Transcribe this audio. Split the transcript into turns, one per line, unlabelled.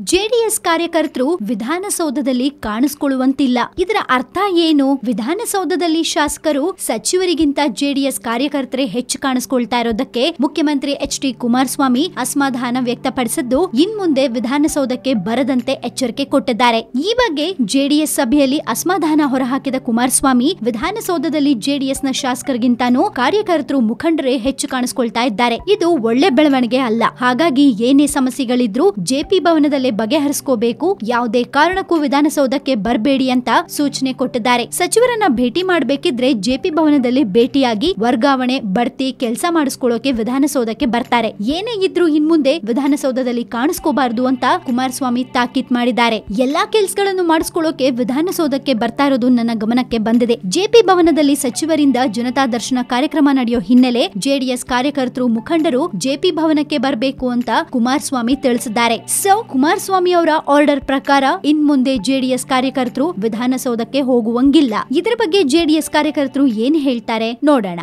JDS ಕಾರ್ಯಕರ್ತರು ವಿಧಾನಸೌಧದಲ್ಲಿ ಕಾಣಿಸ್ಕೊಳ್ಳುವಂತಿಲ್ಲ. ಇದರ ಅರ್ಥ ಏನು? ವಿಧಾನಸೌಧದಲ್ಲಿ ಶಾಸಕರು ಸಚಿವರಿಗಿಂತ ಜೆಡಿಎಸ್ ಕಾರ್ಯಕರ್ತರೇ ಹೆಚ್ಚು ಕಾಣಿಸ್ಕೊಳ್ತಾ ಇರೋದಕ್ಕೆ ಮುಖ್ಯಮಂತ್ರಿ ಎಚ್ ಡಿ ಕುಮಾರಸ್ವಾಮಿ ಅಸಮಾಧಾನ ವ್ಯಕ್ತಪಡಿಸಿದ್ದು, ಇನ್ಮುಂದೆ ವಿಧಾನಸೌಧಕ್ಕೆ ಬರದಂತೆ ಎಚ್ಚರಿಕೆ ಕೊಟ್ಟಿದ್ದಾರೆ. ಈ ಬಗ್ಗೆ ಜೆಡಿಎಸ್ ಸಭೆಯಲ್ಲಿ ಅಸಮಾಧಾನ ಹೊರಹಾಕಿದ ಕುಮಾರಸ್ವಾಮಿ, ವಿಧಾನಸೌಧದಲ್ಲಿ ಜೆಡಿಎಸ್ನ ಶಾಸಕರಿಗಿಂತಾನೂ ಕಾರ್ಯಕರ್ತರು ಮುಖಂಡರೇ ಹೆಚ್ಚು ಕಾಣಿಸ್ಕೊಳ್ತಾ ಇದ್ದಾರೆ. ಇದು ಒಳ್ಳೆ ಬೆಳವಣಿಗೆ ಅಲ್ಲ. ಹಾಗಾಗಿ ಏನೇ ಸಮಸ್ಯೆಗಳಿದ್ರೂ ಜೆಪಿ ಭವನದಲ್ಲೇ ಬಗೆಹರಿಸ್ಕೋಬೇಕು. ಯಾವುದೇ ಕಾರಣಕ್ಕೂ ವಿಧಾನಸೌಧಕ್ಕೆ ಬರಬೇಡಿ ಅಂತ ಸೂಚನೆ ಕೊಟ್ಟಿದ್ದಾರೆ. ಸಚಿವರನ್ನ ಭೇಟಿ ಮಾಡಬೇಕಿದ್ರೆ ಜೆಪಿ ಭವನದಲ್ಲಿ ಭೇಟಿಯಾಗಿ ವರ್ಗಾವಣೆ, ಬಡ್ತಿ ಕೆಲಸ ಮಾಡಿಸ್ಕೊಳ್ಳೋಕೆ ವಿಧಾನಸೌಧಕ್ಕೆ ಬರ್ತಾರೆ. ಏನೇ ಇದ್ರೂ ಇನ್ಮುಂದೆ ವಿಧಾನಸೌಧದಲ್ಲಿ ಕಾಣಿಸ್ಕೋಬಾರದು ಅಂತ ಕುಮಾರಸ್ವಾಮಿ ತಾಕೀತ್ ಮಾಡಿದ್ದಾರೆ. ಎಲ್ಲಾ ಕೆಲಸಗಳನ್ನು ಮಾಡಿಸ್ಕೊಳ್ಳೋಕೆ ವಿಧಾನಸೌಧಕ್ಕೆ ಬರ್ತಾ ಇರೋದು ನನ್ನ ಗಮನಕ್ಕೆ ಬಂದಿದೆ. ಜೆಪಿ ಭವನದಲ್ಲಿ ಸಚಿವರಿಂದ ಜನತಾ ದರ್ಶನ ಕಾರ್ಯಕ್ರಮ ನಡೆಯೋ ಹಿನ್ನೆಲೆ ಜೆಡಿಎಸ್ ಕಾರ್ಯಕರ್ತರು ಮುಖಂಡರು ಜೆಪಿ ಭವನಕ್ಕೆ ಬರಬೇಕು ಅಂತ ಕುಮಾರಸ್ವಾಮಿ ತಿಳಿಸಿದ್ದಾರೆ. ಸೊ ಕುಮಾರಸ್ವಾಮಿ ಅವರ ಆರ್ಡರ್ ಪ್ರಕಾರ ಇನ್ ಮುಂದೆ ಜೆಡಿಎಸ್ ಕಾರ್ಯಕರ್ತರು ವಿಧಾನಸೌಧಕ್ಕೆ ಹೋಗುವಂಗಿಲ್ಲ. ಇದರ ಬಗ್ಗೆ ಜೆಡಿಎಸ್ ಕಾರ್ಯಕರ್ತರು ಏನ್ ಹೇಳ್ತಾರೆ? ನೋಡೋಣ.